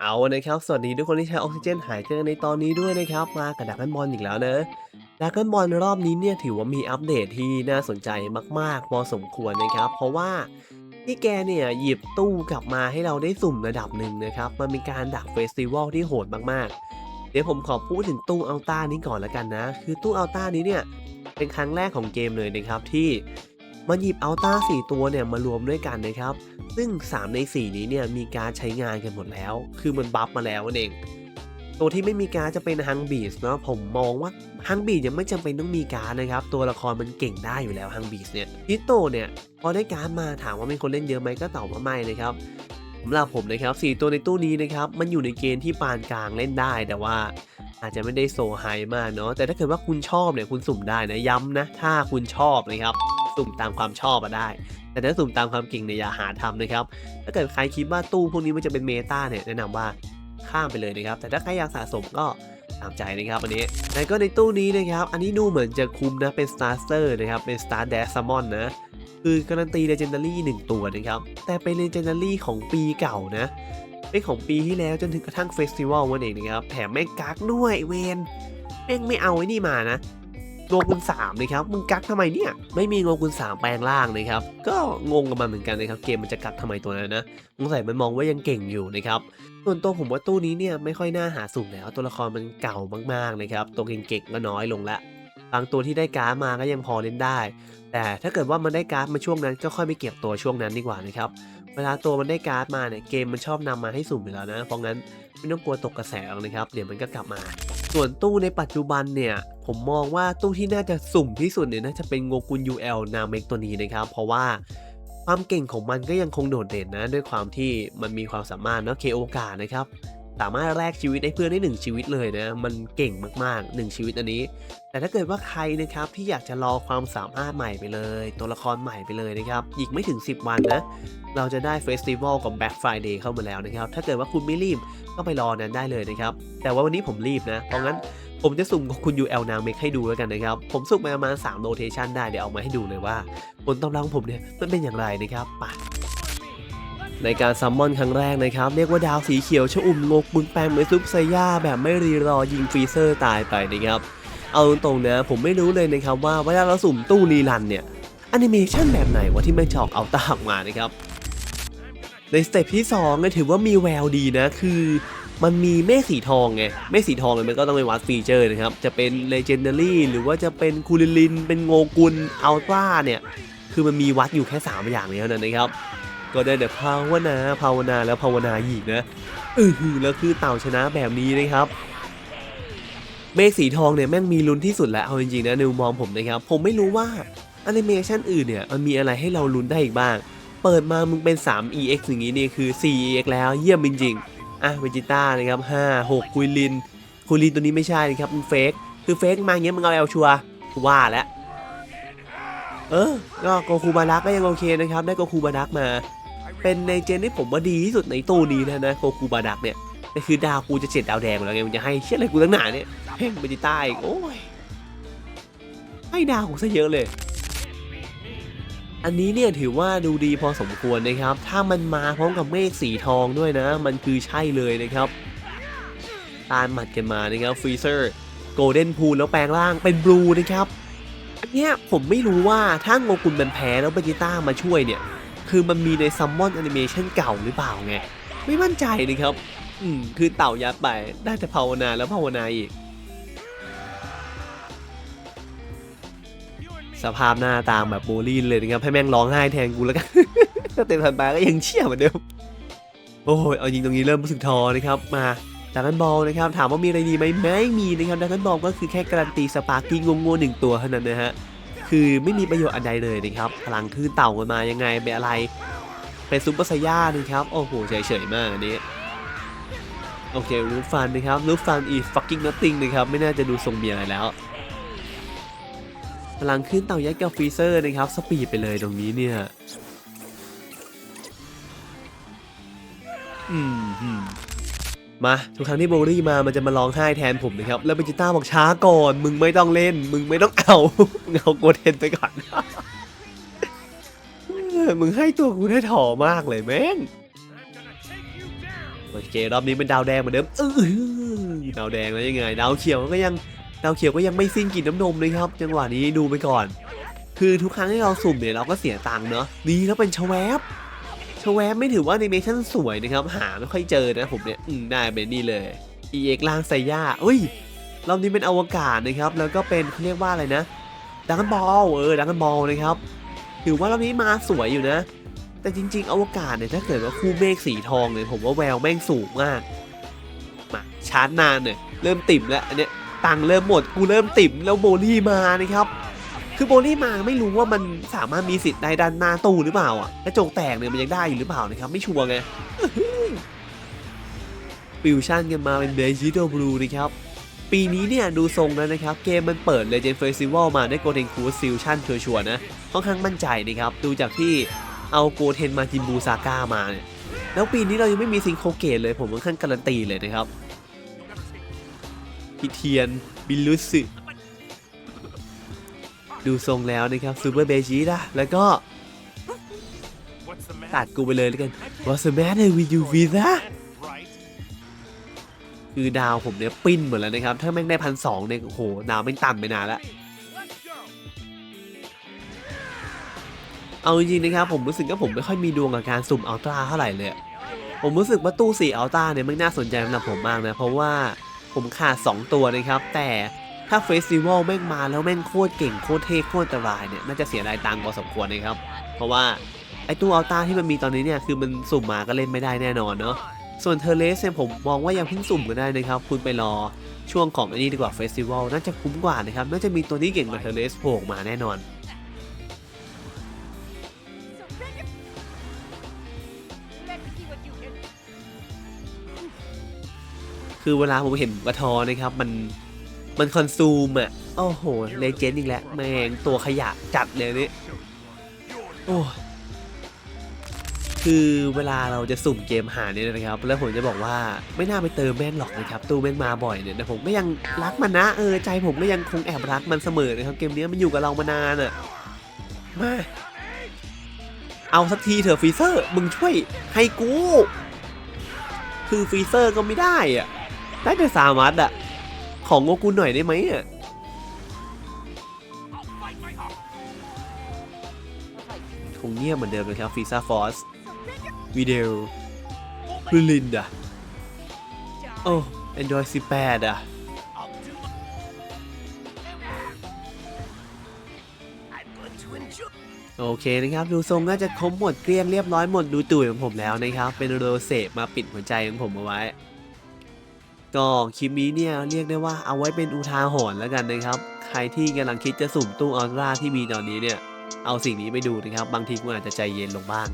เอานะครับ สวัสดีทุกคนที่ใช้ออกซิเจนหายใจในตอนนี้ด้วยนะครับ มากับดักกันบอลอีกแล้วเนอะดักกันบอลรอบนี้เนี่ยถือว่ามีอัปเดตที่น่าสนใจมากๆ พอสมควรนะครับ เพราะว่าพี่แกเนี่ยหยิบตู้กลับมาให้เราได้สุ่มระดับหนึ่งนะครับ มันมีการดักเฟสติวัลที่โหดมากๆ เดี๋ยวผมขอพูดถึงตู้อัลต้านี้ก่อนละกันนะ คือตู้อัลต้านี้เนี่ยเป็นครั้งแรกของเกมเลยนะครับที่ มันหยิบเอัลต้า4ตัวเนี่ยมารวมด้วยกันนะครับ ซึ่ง 3 ใน 4 นี้เนี่ยมีการใช้งานกันหมดแล้ว คือมันบัฟมาแล้วนั่นเอง ตัวที่ไม่มีการจะเป็นฮังบีสเนาะผมมองว่าฮังบีสยังไม่จำเป็นต้องมีการนะครับ ตัวละครมันเก่งได้อยู่แล้วฮังบีสเนี่ยฮิโตเนี่ยพอได้การมาถามว่ามีคนเล่นเยอะไหมก็ตอบว่าไม่นะครับสำหรับผมนะครับ4ตัวในตู้นี้นะครับมันอยู่ในเกณฑ์ที่ปานกลางเล่นได้แต่ว่าอาจจะไม่ได้โซไฮมากเนาะแต่ถ้าเกิดว่าคุณชอบเนี่ยคุณสุ่มได้นะย้ำนะถ้าคุณชอบนะครับ สุ่มตามความชอบมาได้ แต่ถ้าสุ่มตามความเก่งเนี่ยอย่าหาทำนะครับ ถ้าเกิดใครคิดว่าตู้พวกนี้มันจะเป็นเมตาเนี่ยแนะนำว่าข้ามไปเลยนะครับ แต่ถ้าใครอยากสะสมก็ตามใจนะครับอันนี้แล้วก็ในตู้นี้นะครับ อันนี้ดูเหมือนจะคุ้มนะ เป็น Starter นะครับ เป็น Star d a s m o n นะ คือการันตี Legendary 1 ตัวนะครับ แต่เป็น Legendary ของปีเก่านะเป็นของปีที่แล้วจนถึงกระทั่งเฟสติวัลวันเองนะครับ แถมแม่งกักด้วยเวนแม่งไม่เอาไอ้นี่มานะ โงกุลสามนะครับมึงกักทำไมเนี่ยไม่มีโงกุลสามแปลงร่างนะครับก็งงกับมันเหมือนกันนะครับเกมมันจะกักทำไมตัวนั้นนะสงสัยมันมองว่ายังเก่งอยู่นะครับส่วนตัวผมว่าตู้นี้เนี่ยไม่ค่อยน่าหาสุ่มแล้ว ตัวละครมันเก่ามากๆนะครับตัวเก่งๆก็น้อยลงละบางตัวที่ได้การ์ดมาก็ยังพอเล่นได้ แต่ถ้าเกิดว่ามันได้การ์ดมาช่วงนั้นก็ค่อยไปเก็บตัวช่วงนั้นดีกว่านะครับ เวลาตัวมันได้การ์ดมาเนี่ยเกมมันชอบนำมาให้สุ่มอยู่แล้วนะ เพราะงั้นไม่ต้องกลัวตกกระแสหรอกนะครับ เดี๋ยวมันก็กลับมา ส่วนตู้ในปัจจุบันเนี่ย ผมมองว่าตู้ที่น่าจะสุ่มที่สุดเนี่ยน่าจะเป็นโงกุน UL นาเมกตัวนี้นะครับ เพราะว่าความเก่งของมันก็ยังคงโดดเด่นนะ ด้วยความที่มันมีความสามารถเนาะเคโอกาสนะครับ สามารถแลกชีวิตให้เพื่อนได้หนึ่งชีวิตเลยนะ มันเก่งมากๆ 1 ชีวิตอันนี้ แต่ถ้าเกิดว่าใครนะครับที่อยากจะรอความสามารถใหม่ไปเลย ตัวละครใหม่ไปเลยนะครับอีกไม่ถึง 10 วันนะ เราจะได้เฟสติวัลกับ Black Friday เข้ามาแล้วนะครับ ถ้าเกิดว่าคุณไม่รีบก็ไปรอนั้นได้เลยนะครับ แต่ว่าวันนี้ผมรีบนะ เพราะงั้นผมจะสุ่มกับคุณ UL นางเมกให้ดูแล้วกันนะครับ ผมสุ่มมาประมาณ3โ o เ a ชันได้เดี๋ยวเอามาให้ดูเลยว่าผลตอบรับของผมเนี่ยมันเป็นอย่างไรนะครับไป ในการซัมมอนครั้งแรกนะครับ เรียกว่าดาวสีเขียวชะอุ่มงกบึงแปมเหมือนซุปไซย่าแบบไม่รีรอยิงฟรีเซอร์ตายไปนะครับ เอาตรงๆนะผมไม่รู้เลยนะครับว่าเวลาเราสุ่มตู้รีรันเนี่ยแอนิเมชันแบบไหนวะที่ไม่ชอบเอาตาออกมานะครับ ในสเต็ปที่2เนี่ยถือว่ามีแววดีนะคือมันมีเมฆสีทองไงเมฆสีทองเนี่ยมันก็ต้องไปวัดฟีเจอร์นะครับ จะเป็น Legendary หรือว่าจะเป็นคูลิลิน เป็นโงกุลอัลตร้าเนี่ย คือมันมีวัดอยู่แค่ 3 อย่างนี้เท่านั้นนะครับ ก็ได้แต่ภาวนาภาวนาแล้วภาวนาอีกนะเออหือแล้วคือเต่าชนะแบบนี้นะครับเมฆสีทองเนี่ยแม่งมีลุ้นที่สุดแล้วเอาจริงๆนะในมุมมองผมนะครับ ผมไม่รู้ว่าแอนิเมชันอื่นเนี่ยมันมีอะไรให้เราลุ้นได้อีกบ้าง เปิดมามึงเป็น 3 EX อย่างนี้นี่คือ 4 EX แล้วเยี่ยมจริงๆอะเวจิต้านะครับ 5 6 คุยลิน คุยลินตัวนี้ไม่ใช่นะครับมันเฟกคือเฟกมาเงี้ยมึงเอาแอลชัวว่าแล้วเออก็โกคูบารักก็ยังโอเคนะครับ ได้โกคูบารักมา เป็นในเจนที่ผมว่าดีที่สุดในตู้นี้นะนะโกคูบารักเนี่ยแต่คือดาวกูจะเจ็ดดาวแดงแล้วไงมึงจะให้เชี่ยอะไรกูตั้งหนาเนี่ยเพ่งเวจิต้าอีกโอ้ยให้ดาวกูซะเยอะเลย อันนี้เนี่ยถือว่าดูดีพอสมควรนะครับ ถ้ามันมาพร้อมกับเมฆสีทองด้วยนะ มันคือใช่เลยนะครับตามหมัดกันมานะครับฟรีเซอร์โกลเด้นพูลแล้วแปลงร่างเป็นบลูนะครับอันเนี้ยผมไม่รู้ว่าถ้าโงกุลมันแพ้แล้วเบจิต้ามาช่วยเนี่ย คือมันมีในซัมมอนแอนิเมชันเก่าหรือเปล่าไง ไม่มั่นใจนะครับ อืม คือเต่ายัดไป ได้แต่ภาวนาแล้วภาวนาอีก สภาพหน้าตามแบบโบลีนเลยนะครับ ให้แม่งร้องไห้แทนกูแล้วกันถ้าเต็มทันไปก็ยังเชี่ยเหมือนเดิม โอ้ย เอาจริงตรงนี้เริ่มรู้สึกทอนะครับ มาดักกันบอลนะครับ ถามว่ามีอะไรดีไหมไม่มีนะครับดักกันบอลก็คือแค่การันตีสปาร์กิ้งงงๆหนึ่งตัวเท่านั้นนะฮะ คือไม่มีประโยชน์อันใดเลยนะครับ พลังคลื่นเต่ากันมายังไงเป็นอะไร เป็นซุปเปอร์ไซย่านะครับ โอ้โหเฉยๆมากอันนี้ โอเครูฟันนะครับรูฟันอี fucking nothing นะครับ ไม่น่าจะดูทรงเมียอะไรแล้ว พลังขึ้นเต่ายัดกับฟรีเซอร์นะครับ สปีดไปเลยตรงนี้เนี่ย อืมหื มาทุกครั้งที่โบลี่มามันจะมาร้องไห้แทนผมนะครับ แล้วเบจิต้าบอกช้าก่อน มึงไม่ต้องเล่น มึงไม่ต้องเอามึงเอาโกเทนไปก่อน มึงให้ตัวกูได้ถอมากเลยแม่งโอเครอบนี้เป็นดาวแดงเหมือนเดิมเออดาวแดงแล้วยังไง ดาวเขียวก็ยังดาวเขียวก็ยังไม่สิ้นกลิ่นน้ำนมเลยครับ จังหวะนี้ดูไปก่อน คือทุกครั้งที่เราสุ่มเนี่ยเราก็เสียตังค์เนาะดีแล้วเป็นชแวบ ชแวบไม่ถือว่าแอนิเมชันสวยนะครับ หาไม่ค่อยเจอนะผมเนี่ย อืมได้เป็นนี่เลย EX ล่างไซย่าเอ้ยรอบนี้เป็นอวกาศนะครับ แล้วก็เป็นเขาเรียกว่าอะไรนะดังกันบอลเออดังกันบอลนะครับถือว่ารอบนี้มาสวยอยู่นะ แต่จริง ๆ อวกาศเนี่ยถ้าเกิดว่าคู่เมฆสีทองเนี่ยผมว่าแววแม่งสูงมากมาชาร์จนานเนี่ยเริ่มติ่มแล้วอันเนี้ยตังเริ่มหมดกูเริ่มติ่มแล้วโบลี่มานะครับ คือโบลี่มาไม่รู้ว่ามันสามารถมีสิทธิ์ได้ด้านหน้าตู้หรือเปล่าอะกระจกแตกเนี่ยมันยังได้อยู่หรือเปล่านะครับไม่ชัวร์ไงฟิวชั่นกันมาเป็นเบจิโดบลูนะครับปีนี้เนี่ยดูทรงแล้วนะครับ เกมมันเปิด Legend Festival มาได้โกเทนคูสฟิวชั่นชัวร์ๆนะค่อนข้างมั่นใจนะครับ ดูจากที่เอาโกเทนมาจินบูซาก้ามาเนี่ยแล้วปีนี้เรายังไม่มีซิงโคเกตเลยผมค่อนข้างการันตีเลยนะครับพิเทียนบิลลุสึ ดูทรงแล้วนะครับซูเปอร์เบจินะแล้วก็ตัดกูไปเลยแล้วกัน What's the matter with you Visa คือดาวผมเนี่ยปิ้นหมดแล้วนะครับ ถ้าแม่งได้พันสองเนี่ยโอ้โหดาวแม่งตันไปนานแล้วเอาจริงๆนะครับผมรู้สึกว่าผมไม่ค่อยมีดวงกับการสุ่มอัลตร้าเท่าไหร่เลย ผมรู้สึกว่าตู้สี่อัลตร้าเนี่ยมันน่าสนใจสำหรับผมมากนะ เพราะว่าผมขาด 2 ตัวนะครับ แต่ ถ้าเฟสติวัลแม่งมาแล้วแม่งโคตรเก่งโคตรเท่โคตรอันตรายเนี่ยน่าจะเสียรายตังค์พอสมควรนะครับ เพราะว่าไอตู้อัลต้าที่มันมีตอนนี้เนี่ยคือมันสุ่มมาก็เล่นไม่ได้แน่นอนเนาะส่วนเทเลสเนี่ยผมมองว่ายังเพิ่งสุ่มก็ได้นะครับ คุณไปรอช่วงของอันนี้ดีกว่าเฟสติวัลน่าจะคุ้มกว่านะครับ น่าจะมีตัวที่เก่งกว่าเทเลสโผล่มาแน่นอนคือเวลาผมเห็นกระทอนะครับมัน มันคอนซูมอะ โอ้โห เลเจนด์อีกแล้ว แม่งตัวขยะจัดเลยนี่ โอ้ยคือเวลาเราจะสุ่มเกมหาเนี่ยนะครับ แล้วผมจะบอกว่าไม่น่าไปเติมแม่งหรอกนะครับ ตู้แม่งมาบ่อยเนี่ยแต่ผมก็ยังรักมันนะ เออใจผมก็ยังคงแอบรักมันเสมอนะครับ เกมนี้มันอยู่กับเรามานานอะ มา เอาสักทีเถอะฟีเซอร์ มึงช่วยให้กู คือฟีเซอร์ก็ไม่ได้อะ ได้แต่สามัดอะ ของโงกุหน่อยได้ไหมอะคงเงียบเหมือนเดิมเลยครับฟีซ่าฟอสวิดีโอคือลินดอะโอ้ Android 18อะ I'll do my... I'd like to enjoy... โอเคนะครับ ดูทรงน่าจะครบหมดเกลี้ยงเรียบร้อยหมดดูตุ๋ยของผมแล้วนะครับ เป็นโรเซมาปิดหัวใจของผมเอาไว้ ก็คลิปนี้เนี่ยเรียกได้ว่าเอาไว้เป็นอุทาหรณ์แล้วกันนะครับ ใครที่กำลังคิดจะสุ่มตู้ออร่าที่มีตอนนี้เนี่ย เอาสิ่งนี้ไปดูนะครับ บางทีคุณอาจจะใจเย็นลงบ้าง